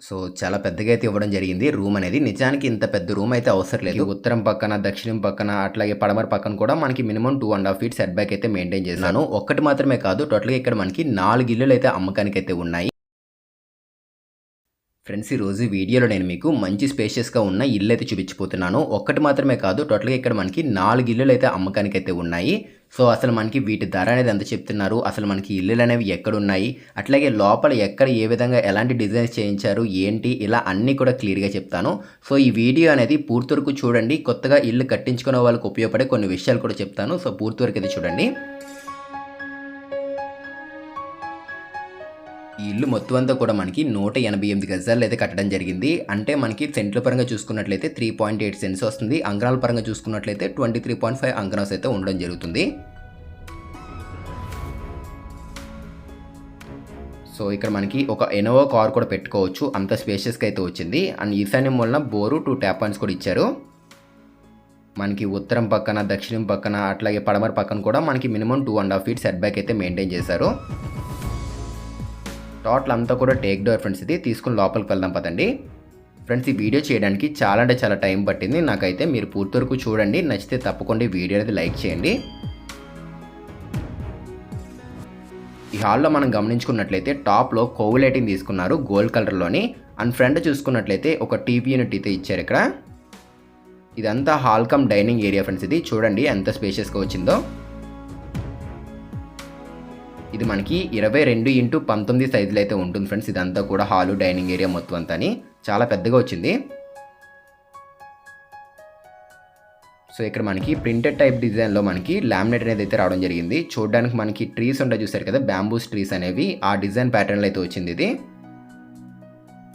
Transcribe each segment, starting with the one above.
So చాలా పెద్దగా అయితే ఇవ్వడం జరిగింది. రూమ్ అనేది నిజానికి ఇంత పెద్ద రూమ్ అయితే అవసరం లేదు. ఉత్తరం పక్కన దక్షిణం పక్కన అట్లాగే పడమర పక్కన కూడా మనకి minimum two and half feet setback అయితే మెయింటైన్ చేశాను. ఒక్కటి మాత్రమే కాదు టోటల్గా ఇక్కడ మనకి నాలుగు ఇల్లులు అయితే అమ్మకానికి అయితే ఉన్నాయి. ఫ్రెండ్స్ ఈ రోజు వీడియోలో నేను మీకు మంచి స్పేషియస్గా ఉన్న ఇల్లు అయితే చూపించిపోతున్నాను ఒక్కటి మాత్రమే కాదు టోటల్గా ఇక్కడ మనకి నాలుగు ఇల్లులు అయితే అమ్మకానికి అయితే ఉన్నాయి. సో అసలు మనకి వీటి ధర అనేది ఎంత చెప్తున్నారు? అసలు మనకి ఇల్లులు అనేవి ఎక్కడ ఉన్నాయి అట్లాగే లోపల ఎక్కడ ఏ విధంగా ఎలాంటి డిజైన్స్ చేయించారు? ఏంటి? ఇలా అన్నీ కూడా క్లియర్గా చెప్తాను. సో ఈ వీడియో అనేది పూర్తి వరకు చూడండి. కొత్తగా ఇల్లు కట్టించుకునే వాళ్ళకి ఉపయోగపడే కొన్ని విషయాలు కూడా చెప్తాను. సో పూర్తి వరకు అయితే చూడండి. ఈ ఇల్లు మొత్తం అంతా కూడా మనకి నూట ఎనభై ఎనిమిది గజాలు అయితే కట్టడం జరిగింది. అంటే మనకి సెంట్ల పరంగా చూసుకున్నట్లయితే త్రీ పాయింట్ ఎయిట్ సెన్స్ వస్తుంది. అంగనాల పరంగా చూసుకున్నట్లయితే ట్వంటీ త్రీ పాయింట్ ఫైవ్ అంగనాస్ అయితే ఉండడం జరుగుతుంది. సో ఇక్కడ మనకి ఒక ఎనోవా కార్ కూడా పెట్టుకోవచ్చు. అంత స్పేషియస్గా అయితే వచ్చింది. అండ్ ఈశాన్యం వలన బోరు టూ ట్యాప్ పాయింట్స్ కూడా ఇచ్చారు. మనకి ఉత్తరం పక్కన దక్షిణం పక్కన అట్లాగే పడమర పక్కన కూడా మనకి minimum two and half feet setback అయితే మెయింటైన్ చేశారు. టోటల్ అంతా కూడా టేక్ డోర్ ఫ్రెండ్స్ ఇది. తీసుకుని లోపలికి వెళ్దాం పదండి. ఫ్రెండ్స్ ఈ వీడియో చేయడానికి చాలా అంటే చాలా టైం పట్టింది. నాకైతే మీరు పూర్తి వరకు చూడండి. నచ్చితే తప్పకుండా వీడియో అనేది లైక్ చేయండి. ఈ హాల్లో మనం గమనించుకున్నట్లయితే టాప్లో కోవ్ లైటింగ్ తీసుకున్నారు గోల్డ్ కలర్లోని. అండ్ ఫ్రంట్ చూసుకున్నట్లయితే ఒక టీవీ యూనిట్ అయితే ఇచ్చారు ఇక్కడ. ఇదంతా హాల్కమ్ డైనింగ్ ఏరియా ఫ్రెండ్స్ ఇది. చూడండి ఎంత స్పేషియస్గా వచ్చిందో. ఇది మనకి ఇరవై రెండు ఇంటూ పంతొమ్మిది సైజులో అయితే ఉంటుంది ఫ్రెండ్స్. ఇదంతా కూడా హాలు డైనింగ్ ఏరియా మొత్తం అంతా చాలా పెద్దగా వచ్చింది. సో ఇక్కడ మనకి ప్రింటెడ్ టైప్ డిజైన్లో మనకి లామినేట్ అనేది అయితే రావడం జరిగింది. చూడడానికి మనకి ట్రీస్ ఉంటాయి చూసారు కదా బ్యాంబూస్ ట్రీస్ అనేవి. ఆ డిజైన్ ప్యాటర్న్లో అయితే వచ్చింది ఇది.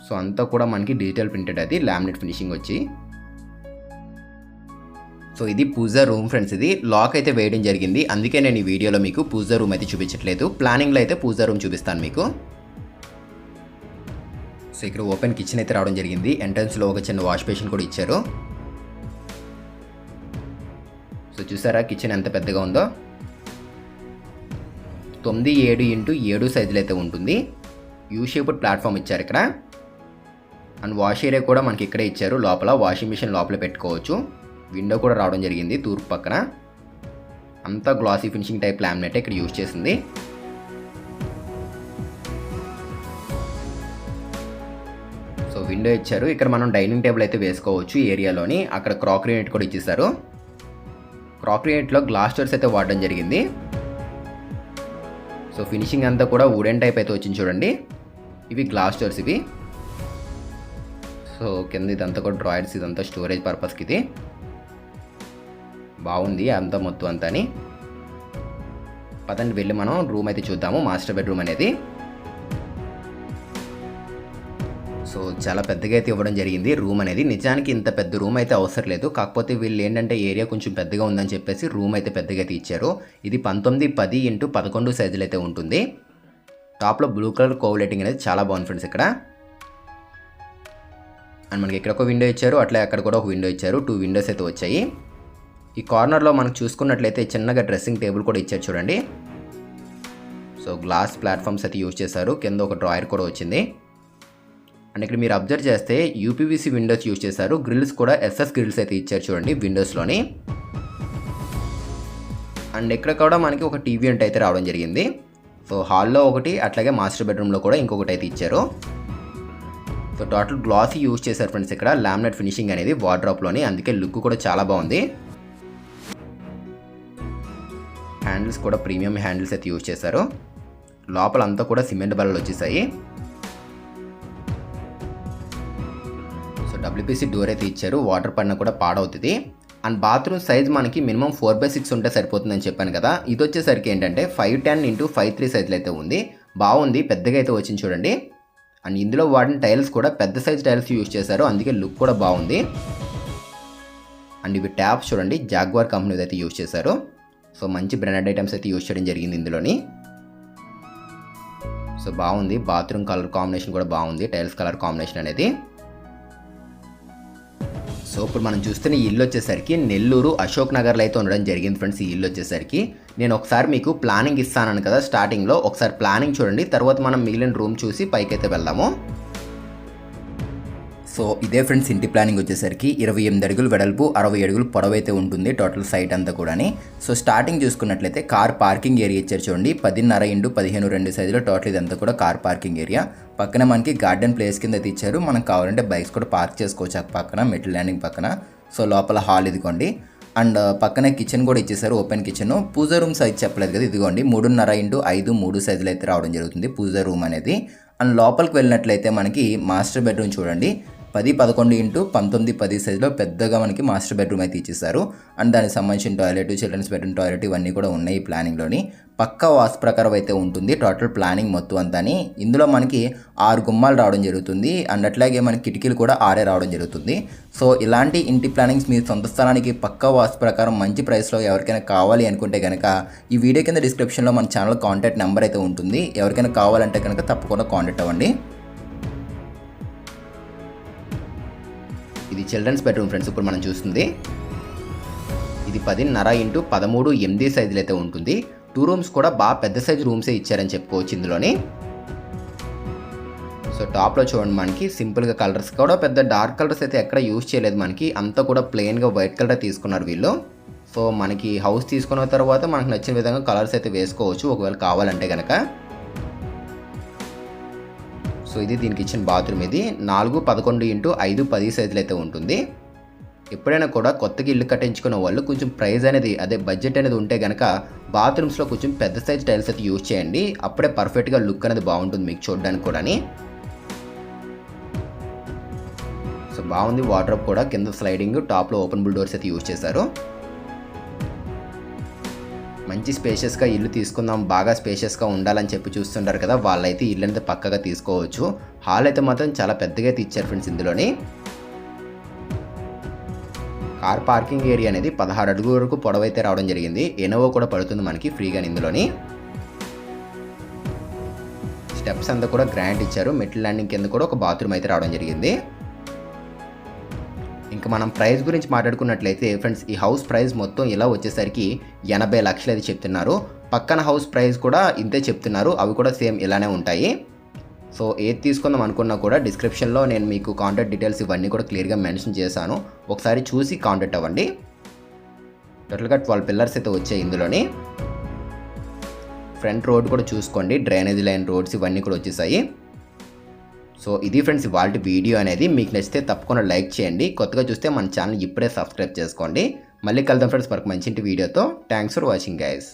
సో అంతా కూడా మనకి డిజిటల్ ప్రింటెడ్ అది లామినేట్ ఫినిషింగ్ వచ్చి. సో ఇది పూజా రూమ్ ఫ్రెండ్స్. ఇది లాక్ అయితే వేయడం జరిగింది. అందుకే నేను ఈ వీడియోలో మీకు పూజా రూమ్ అయితే చూపించట్లేదు. ప్లానింగ్లో అయితే పూజా రూమ్ చూపిస్తాను మీకు. సో ఇక్కడ ఓపెన్ కిచెన్ అయితే రావడం జరిగింది. ఎంట్రన్స్లో ఒక చిన్న వాష్ బేసిన్ కూడా ఇచ్చారు. సో చూసారా కిచెన్ ఎంత పెద్దగా ఉందో? తొమ్మిది ఏడు ఇంటూ ఏడు సైజులు అయితే ఉంటుంది. యూ షేప్డ్ ప్లాట్ఫామ్ ఇచ్చారు ఇక్కడ. అండ్ వాష్ ఏరియా కూడా మనకి ఇక్కడే ఇచ్చారు. లోపల వాషింగ్ మిషన్ లోపల పెట్టుకోవచ్చు. విండో కూడా రావడం జరిగింది తూర్పు పక్కన. అంతా గ్లాసీ ఫినిషింగ్ టైప్ లామినేట్ ఇక్కడ యూజ్ చేసింది. సో విండో ఇచ్చారు. ఇక్కడ మనం డైనింగ్ టేబుల్ అయితే వేసుకోవచ్చు ఏరియాలోని. అక్కడ క్రాకరీ యూనిట్ కూడా ఇచ్చేసారు క్రాకరీ యూనిట్లో గ్లాస్ డోర్స్ అయితే వాడడం జరిగింది. సో ఫినిషింగ్ అంతా కూడా వుడెన్ టైప్ అయితే వచ్చింది చూడండి. ఇవి గ్లాస్ డోర్స్ ఇవి. సో కింద ఇదంతా కూడా డ్రాయర్స్ ఇదంతా స్టోరేజ్ పర్పస్కి ఇది బాగుంది అంత మొత్తం అంతా అని పదండి వెళ్ళి మనం రూమ్ అయితే చూద్దాము మాస్టర్ బెడ్రూమ్ అనేది. సో చాలా పెద్దగా అయితే ఇవ్వడం జరిగింది రూమ్ అనేది. నిజానికి ఇంత పెద్ద రూమ్ అయితే అవసరం లేదు కాకపోతే వీళ్ళు ఏంటంటే ఏరియా కొంచెం పెద్దగా ఉందని చెప్పేసి రూమ్ అయితే పెద్దగా అయితే ఇచ్చారు ఇది పంతొమ్మిది పది ఇంటూ పదకొండు సైజులు అయితే ఉంటుంది. టాప్లో బ్లూ కలర్ కోవలెటింగ్ అనేది చాలా బాగుంది ఫ్రెండ్స్ ఇక్కడ. అండ్ మనకి ఇక్కడ ఒక విండో ఇచ్చారు అట్లా అక్కడ కూడా ఒక విండో ఇచ్చారు టూ విండోస్ అయితే వచ్చాయి. ఈ కార్నర్లో మనకు చూసుకున్నట్లయితే చిన్నగా డ్రెస్సింగ్ టేబుల్ కూడా ఇచ్చారు చూడండి. సో గ్లాస్ ప్లాట్ఫామ్స్ అయితే యూజ్ చేశారు. కింద ఒక డ్రాయర్ కూడా వచ్చింది. అండ్ ఇక్కడ మీరు అబ్జర్వ్ చేస్తే యూపీవీసీ విండోస్ యూజ్ చేశారు. గ్రిల్స్ కూడా ఎస్ఎస్ గ్రిల్స్ అయితే ఇచ్చారు చూడండి విండోస్లోని. అండ్ ఇక్కడ కూడా మనకి ఒక టీవీ అంటే అయితే రావడం జరిగింది. సో హాల్లో ఒకటి అట్లాగే మాస్టర్ బెడ్రూమ్లో కూడా ఇంకొకటి అయితే ఇచ్చారు. సో టోటల్ గ్లాసీ యూజ్ చేశారు ఫ్రెండ్స్ ఇక్కడ. లామినేట్ ఫినిషింగ్ అనేది వార్డ్రాప్లోని అందుకే లుక్ కూడా చాలా బాగుంది. హ్యాండిల్స్ కూడా ప్రీమియం హ్యాండిల్స్ అయితే యూజ్ చేశారు. లోపల అంతా కూడా సిమెంట్ బల్లలు వచ్చేసాయి. సో డబ్ల్యూపీసీ డోర్ అయితే ఇచ్చారు. వాటర్ పడినా కూడా పాడవుతుంది. అండ్ బాత్రూమ్ సైజ్ మనకి మినిమం ఫోర్ బై సిక్స్ ఉంటే సరిపోతుందని చెప్పాను కదా. ఇది వచ్చేసరికి ఏంటంటే five ten into five three సైజులు అయితే ఉంది. బాగుంది. పెద్దగా అయితే వచ్చింది చూడండి. అండ్ ఇందులో వాడిన టైల్స్ కూడా పెద్ద సైజ్ టైల్స్ యూజ్ చేశారు. అందుకే లుక్ కూడా బాగుంది. అండ్ ఇవి ట్యాప్స్ చూడండి. జాగ్వార్ కంపెనీ అయితే యూజ్ చేశారు. సో మంచి బ్రాండెడ్ ఐటమ్స్ అయితే యూజ్ చేయడం జరిగింది ఇందులోని. సో బాగుంది. బాత్రూమ్ కలర్ కాంబినేషన్ కూడా బాగుంది. టైల్స్ కలర్ కాంబినేషన్ అనేది. సో ఇప్పుడు మనం చూస్తున్న ఈ ఇల్లు వచ్చేసరికి నెల్లూరు అశోక్ నగర్లో అయితే ఉండడం జరిగింది ఫ్రెండ్స్ ఈ ఇల్లు వచ్చేసరికి. నేను ఒకసారి మీకు ప్లానింగ్ ఇస్తాను కదా స్టార్టింగ్లో ఒకసారి ప్లానింగ్ చూడండి. తర్వాత మనం మిగిలిన రూమ్ చూసి పైకి అయితే వెళ్దాము. సో ఇదే ఫ్రెండ్స్ ఇంటి ప్లానింగ్ వచ్చేసరికి ఇరవై ఎనిమిది అడుగులు వెడల్పు అరవై అడుగులు పొడవు అయితే ఉంటుంది టోటల్ సైట్ అంతా కూడాని. సో స్టార్టింగ్ చూసుకున్నట్లయితే కార్ పార్కింగ్ ఏరియా ఇచ్చారు చూడండి పదిన్నర ఇండు పదిహేను రెండు సైజులో టోటల్ ఇదంతా కూడా కార్ పార్కింగ్ ఏరియా. పక్కన మనకి గార్డెన్ ప్లేస్ కింద అయితే ఇచ్చారు కావాలంటే బైక్స్ కూడా పార్క్ చేసుకోవచ్చు ఆ పక్కన మెటల్ ల్యాండింగ్ పక్కన. సో లోపల హాల్ ఇదిగోండి. అండ్ పక్కనే కిచెన్ కూడా ఇచ్చేసారు open kitchen. Pooja room size చెప్పలేదు కదా ఇదిగోండి. మూడున్నర ఇంటూ ఐదు మూడు సైజులు అయితే రావడం జరుగుతుంది పూజ రూమ్ అనేది. అండ్ లోపలికి వెళ్ళినట్లయితే మనకి మాస్టర్ బెడ్రూమ్ చూడండి. పది పదకొండు ఇంటూ పంతొమ్మిది పది సైజులో పెద్దగా మనకి మాస్టర్ బెడ్రూమ్ అయితే ఇచ్చేసారు అండ్ దానికి సంబంధించిన టాయిలెట్ చిల్డ్రన్స్ బెడ్రూమ్ టాయిలెట్ ఇవన్నీ కూడా ఉన్నాయి ఈ ప్లానింగ్లోని. పక్క వాస్తు ప్రకారం అయితే ఉంటుంది టోటల్ ప్లానింగ్ మొత్తం అంతాని. ఇందులో మనకి ఆరు గుమ్మాలు రావడం జరుగుతుంది. అండ్ అట్లాగే మనకి కిటికీలు కూడా ఆరే రావడం జరుగుతుంది. సో ఇలాంటి ఇంటి ప్లానింగ్స్ మీ సొంత స్థలానికి పక్క వాస్తు ప్రకారం మంచి ప్రైస్లో ఎవరికైనా కావాలి అనుకుంటే కనుక ఈ వీడియో కింద డిస్క్రిప్షన్లో మన ఛానల్ కాంటాక్ట్ నెంబర్ అయితే ఉంటుంది. ఎవరికైనా కావాలంటే కనుక తప్పకుండా కాంటాక్ట్ అవ్వండి. ఇది చిల్డ్రన్స్ బెడ్రూమ్ ఫ్రెండ్స్ ఇప్పుడు మనం చూస్తుంది. ఇది పదిన్నర ఇంటూ పదమూడు ఎనిమిది సైజులు అయితే ఉంటుంది. టూ రూమ్స్ కూడా బాగా పెద్ద సైజు రూమ్సే ఇచ్చారని చెప్పుకోవచ్చు ఇందులోని. సో టాప్లో చూడండి మనకి సింపుల్గా కలర్స్ కూడా పెద్ద డార్క్ కలర్స్ అయితే ఎక్కడ యూజ్ చేయలేదు మనకి. అంతా కూడా ప్లెయిన్గా వైట్ కలర్ తీసుకున్నారు వీళ్ళు. సో మనకి హౌస్ తీసుకున్న తర్వాత మనకు నచ్చిన విధంగా కలర్స్ అయితే వేసుకోవచ్చు. ఒకవేళ కావాలంటే కనుక సో ఇది దీనికి ఇచ్చిన బాత్రూమ్ ఇది. నాలుగు పదకొండు ఇంటూ ఐదు పది సైజులు అయితే ఉంటుంది. ఎప్పుడైనా కూడా కొత్తగా ఇల్లు కట్టించుకున్న వాళ్ళు కొంచెం ప్రైజ్ అనేది అదే బడ్జెట్ అనేది ఉంటే కనుక బాత్రూమ్స్లో కొంచెం పెద్ద సైజ్ టైల్స్ అయితే యూజ్ చేయండి. అప్పుడే పర్ఫెక్ట్గా లుక్ అనేది బాగుంటుంది మీకు చూడడానికి కూడాని. సో బాగుంది వాటర్ కూడా. కింద స్లైడింగ్ టాప్లో ఓపెన్ బుల్ డోర్స్ అయితే యూజ్ చేశారు. మంచి స్పేషియస్గా ఇల్లు తీసుకుందాం బాగా స్పేషియస్గా ఉండాలని చెప్పి చూస్తుంటారు కదా వాళ్ళైతే ఇల్లు అనేది పక్కగా తీసుకోవచ్చు. హాల్ అయితే మాత్రం చాలా పెద్దగా అయితే ఇచ్చారు ఫ్రెండ్స్ ఇందులోని. కార్ పార్కింగ్ ఏరియా అనేది పదహారు అడుగుల వరకు పొడవైతే రావడం జరిగింది. ఎనోవో కూడా పడుతుంది మనకి ఫ్రీగా ఇందులోని. స్టెప్స్ అంతా కూడా గ్రాండ్ ఇచ్చారు. మెట్ల ల్యాండింగ్ కింద కూడా ఒక బాత్రూమ్ అయితే రావడం జరిగింది. ఇంకా మనం ప్రైస్ గురించి మాట్లాడుకున్నట్లయితే ఫ్రెండ్స్ ఈ హౌస్ ప్రైస్ మొత్తం ఇలా వచ్చేసరికి ఎనభై లక్షలు అయితే చెప్తున్నారు. పక్కన హౌస్ ప్రైస్ కూడా ఇంతే చెప్తున్నారు. అవి కూడా సేమ్ ఇలానే ఉంటాయి. సో ఏది తీసుకుందాం అనుకున్నా కూడా డిస్క్రిప్షన్లో నేను మీకు కాంటాక్ట్ డీటెయిల్స్ ఇవన్నీ కూడా క్లియర్గా మెన్షన్ చేశాను. ఒకసారి చూసి కాంటాక్ట్ అవ్వండి. టోటల్గా ట్వెల్వ్ పిల్లర్స్ అయితే వచ్చాయి ఇందులోని. ఫ్రంట్ రోడ్ కూడా చూసుకోండి. డ్రైనేజ్ లైన్ రోడ్స్ ఇవన్నీ కూడా వచ్చేసాయి. సో ఇది ఫ్రెండ్స్ ఇవాళ వీడియో అనేది. మీకు నచ్చితే తప్పకుండా లైక్ చేయండి. కొత్తగా చూస్తే మన ఛానల్ ఇప్పుడే సబ్స్క్రైబ్ చేసుకోండి. మళ్ళీ కలుద్దాం ఫ్రెండ్స్. మరొక మంచి వీడియోతో. Thanks for watching guys